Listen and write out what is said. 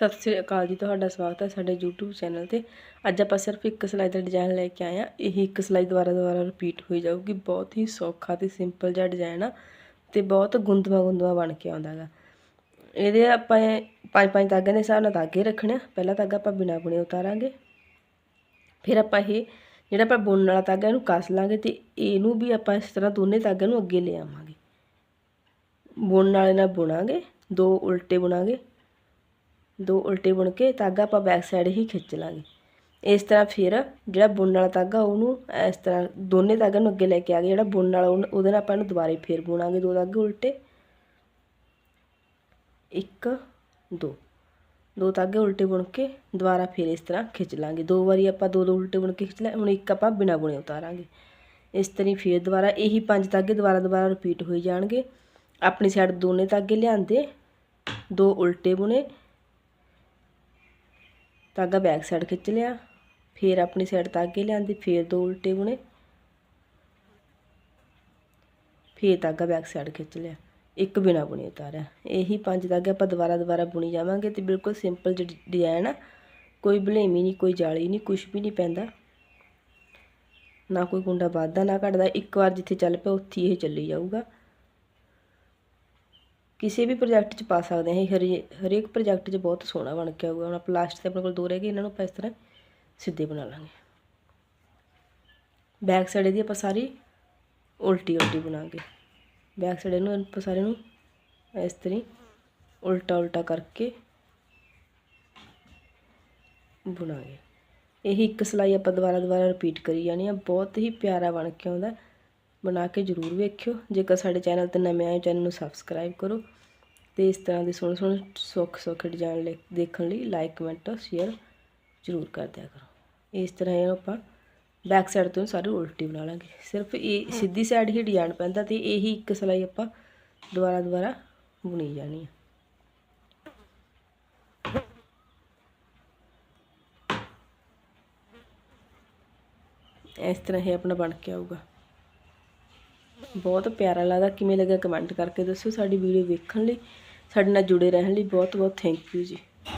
ਸਤਿ ਸ੍ਰੀ ਅਕਾਲ ਜੀ, ਤੁਹਾਡਾ ਸਵਾਗਤ ਹੈ ਸਾਡੇ YouTube ਚੈਨਲ ਤੇ। ਅੱਜ ਆਪਾਂ ਸਿਰਫ ਇੱਕ ਸਿਲਾਈ ਦਾ ਡਿਜ਼ਾਈਨ ਲੈ ਕੇ ਆਏ ਆ ਇਹ ਇੱਕ ਸਿਲਾਈ ਦੁਬਾਰਾ ਦੁਬਾਰਾ ਰਿਪੀਟ ਹੋਈ ਜਾਊਗੀ। ਬਹੁਤ ਹੀ ਸੌਖਾ ਤੇ ਸਿੰਪਲ ਜਿਹਾ ਡਿਜ਼ਾਈਨ ਆ ਤੇ ਬਹੁਤ ਗੁੰਦਵਾ ਗੁੰਦਵਾ ਬਣ ਕੇ ਆਉਂਦਾ ਗਾ। ਇਹਦੇ ਆਪਾਂ ਇਹ ਪੰਜ ਪੰਜ ਧਾਗਿਆਂ ਦੇ ਹਿਸਾਬ ਨਾਲ ਧਾਗੇ ਰੱਖਣੇ ਆ। ਪਹਿਲਾ ਧਾਗਾ ਆਪਾਂ ਬਿਨਾ ਬੁਣੇ ਉਤਾਰਾਂਗੇ। ਫਿਰ ਆਪਾਂ ਇਹ ਜਿਹੜਾ ਆਪਾਂ ਬੁਣਨ ਵਾਲਾ ਧਾਗਾ ਇਹਨੂੰ ਕੱਸ ਲਾਂਗੇ ਤੇ ਇਹਨੂੰ ਵੀ ਆਪਾਂ ਇਸ ਤਰ੍ਹਾਂ ਦੋਨੇ ਧਾਗਿਆਂ ਨੂੰ ਅੱਗੇ ਲੈ ਆਵਾਂਗੇ। ਬੁਣਨ ਵਾਲੇ ਨਾਲ ਬੁਣਾਂਗੇ, ਦੋ ਉਲਟੇ ਬੁਣਾਂਗੇ। ਦੋ ਉਲਟੇ ਬੁਣ ਕੇ ਧਾਗਾ ਆਪਾਂ ਬੈਕ ਸਾਈਡ ਹੀ ਖਿੱਚ ਲਾਂਗੇ। ਇਸ ਤਰ੍ਹਾਂ ਫਿਰ ਜਿਹੜਾ ਬੁਣਨ ਵਾਲਾ ਧਾਗਾ ਉਹਨੂੰ ਇਸ ਤਰ੍ਹਾਂ ਦੋਨੇ ਧਾਗਿਆਂ ਨੂੰ ਅੱਗੇ ਲੈ ਕੇ ਆ ਗਏ ਜਿਹੜਾ ਬੁਣਨ ਵਾਲਾ, ਉਹਨ- ਉਹਦੇ ਨਾਲ ਆਪਾਂ ਇਹਨੂੰ ਦੁਬਾਰੇ ਫੇਰ ਬੁਣਾਂਗੇ ਦੋ ਧਾਗੇ ਉਲਟੇ। ਇੱਕ, ਦੋ। ਦੋ ਧਾਗੇ ਉਲਟੇ ਬੁਣ ਕੇ ਦੁਬਾਰਾ ਫੇਰ ਇਸ ਤਰ੍ਹਾਂ ਖਿੱਚ ਲਾਂਗੇ। ਦੋ ਵਾਰੀ ਆਪਾਂ ਦੋ ਦੋ ਉਲਟੇ ਬੁਣ ਕੇ ਖਿੱਚ ਲਿਆ, ਹੁਣ ਇੱਕ ਆਪਾਂ ਬਿਨਾ ਬੁਣੇ ਉਤਾਰਾਂਗੇ। ਇਸ ਤਰ੍ਹਾਂ ਫੇਰ ਦੁਬਾਰਾ ਇਹੀ ਪੰਜ ਧਾਗੇ ਦੁਬਾਰਾ ਦੁਬਾਰਾ ਰਿਪੀਟ ਹੋਈ ਜਾਣਗੇ। ਆਪਣੀ ਸਾਈਡ ਦੋਨੇ ਧਾਗੇ ਲਿਆਂਦੇ, ਦੋ ਉਲਟੇ ਬੁਣੇ। ਧਾਗਾ ਬੈਕ ਸਾਈਡ ਖਿੱਚ ਲਿਆ, ਫਿਰ ਆਪਣੀ ਸਾਈਡ ਧਾਗੇ ਲਿਆਂਦੀ, ਫਿਰ ਦੋ ਉਲਟੇ ਬੁਣੇ। ਫਿਰ ਧਾਗਾ ਬੈਕ ਸਾਈਡ ਖਿੱਚ ਲਿਆ, ਇੱਕ ਬਿਨਾ ਬੁਣੇ ਉਤਾਰਿਆ। ਇਹੀ ਪੰਜ ਧਾਗੇ ਆਪਾਂ ਦੁਬਾਰਾ ਦੁਬਾਰਾ ਬੁਣੀ ਜਾਵਾਂਗੇ ਤੇ ਬਿਲਕੁਲ ਸਿੰਪਲ ਡਿਜ਼ਾਈਨ ਆ, ਕੋਈ ਬਲੇਮੀ ਨਹੀਂ, ਕੋਈ ਜਾਲੀ ਨਹੀਂ ਕੁਝ ਵੀ ਨਹੀਂ ਪੈਂਦਾ। ਨਾ ਕੋਈ ਗੁੰਡਾ ਵੱਧਦਾ, ਨਾ ਘਟਦਾ। ਇੱਕ ਵਾਰ ਜਿੱਥੇ ਚੱਲ ਪਿਆ, ਉੱਥੇ ਇਹ ਚੱਲੀ ਜਾਊਗਾ। ਕਿਸੇ ਵੀ ਪ੍ਰੋਜੈਕਟ 'ਚ ਪਾ ਸਕਦੇ ਹਾਂ। ਇਹ ਹਰੇ, ਹਰੇਕ ਪ੍ਰੋਜੈਕਟ 'ਚ ਬਹੁਤ ਸੋਹਣਾ ਬਣ ਕੇ ਆਊਗਾ। ਹੁਣ ਆਪਾਂ ਲਾਸਟ ਤੇ ਆਪਣੇ ਕੋਲ ਦੋ ਰਹਿ ਗਏ, ਇਹਨਾਂ ਨੂੰ ਆਪਾਂ ਇਸ ਤਰ੍ਹਾਂ ਸਿੱਧੇ ਬਣਾ ਲਾਂਗੇ। ਬੈਕ ਸਾਈਡ ਇਹਦੀ ਆਪਾਂ ਸਾਰੀ ਉਲਟੀ ਉਲਟੀ ਬਣਾਗੇ ਬੈਕ ਸਾਈਡ ਇਹਨੂੰ, ਆਪਾਂ ਸਾਰੇ ਨੂੰ ਇਸ ਤਰ੍ਹਾਂ ਉਲਟਾ ਉਲਟਾ ਕਰਕੇ ਬਣਾਗੇ। ਇਹ ਇੱਕ ਸਲਾਈ ਆਪਾਂ ਦੁਬਾਰਾ ਦੁਬਾਰਾ ਰਿਪੀਟ ਕਰੀ ਜਾਣੀ ਆ। ਬਹੁਤ ਹੀ ਪਿਆਰਾ ਬਣ ਕੇ ਆਉਂਦਾ। ਬਣਾ ਕੇ ਜ਼ਰੂਰ ਵੇਖਿਓ। ਜੇਕਰ ਸਾਡੇ ਚੈਨਲ ਤੇ ਨਵੇਂ ਆਏ ਚੈਨਲ ਨੂੰ ਸਬਸਕ੍ਰਾਈਬ ਕਰੋ ਤੇ ਇਸ ਤਰ੍ਹਾਂ ਦੇ ਸੋਹਣੇ ਸੋਹਣੇ ਸੁੱਖ ਸੁੱਖ ਡਿਜ਼ਾਈਨ ਦੇਖਣ ਲਈ ਲਾਈਕ ਕਮੈਂਟ ਸ਼ੇਅਰ ਜ਼ਰੂਰ ਕਰ ਦਿਆ ਕਰੋ। ਇਸ ਤਰ੍ਹਾਂ ਇਹ ਆਪਾਂ ਬੈਕ ਸਾਈਡ ਤੋਂ ਸਾਰੇ ਉਲਟੀ ਬਣਾ ਲਾਂਗੇ। ਸਿਰਫ ਇਹ ਸਿੱਧੀ ਸਾਈਡ ਹੀ ਡਿਜ਼ਾਈਨ ਪੈਂਦਾ ਤੇ ਇਹੀ ਇੱਕ ਸਲਾਈ ਆਪਾਂ ਦੁਬਾਰਾ ਦੁਬਾਰਾ ਬੁਣੀ ਜਾਣੀ ਹੈ ਇਸ ਤਰ੍ਹਾਂ ਇਹ ਆਪਣਾ ਬਣ ਕੇ ਆਊਗਾ। ਬਹੁਤ ਪਿਆਰਾ ਲੱਗਦਾ। ਕਿਵੇਂ ਲੱਗਾ ਕਮੈਂਟ ਕਰਕੇ ਦੱਸਿਓ ਸਾਡੀ ਵੀਡੀਓ ਵੇਖਣ ਲਈ, ਸਾਡੇ ਨਾਲ ਜੁੜੇ ਰਹਿਣ ਲਈ ਬਹੁਤ ਬਹੁਤ ਥੈਂਕ ਯੂ ਜੀ।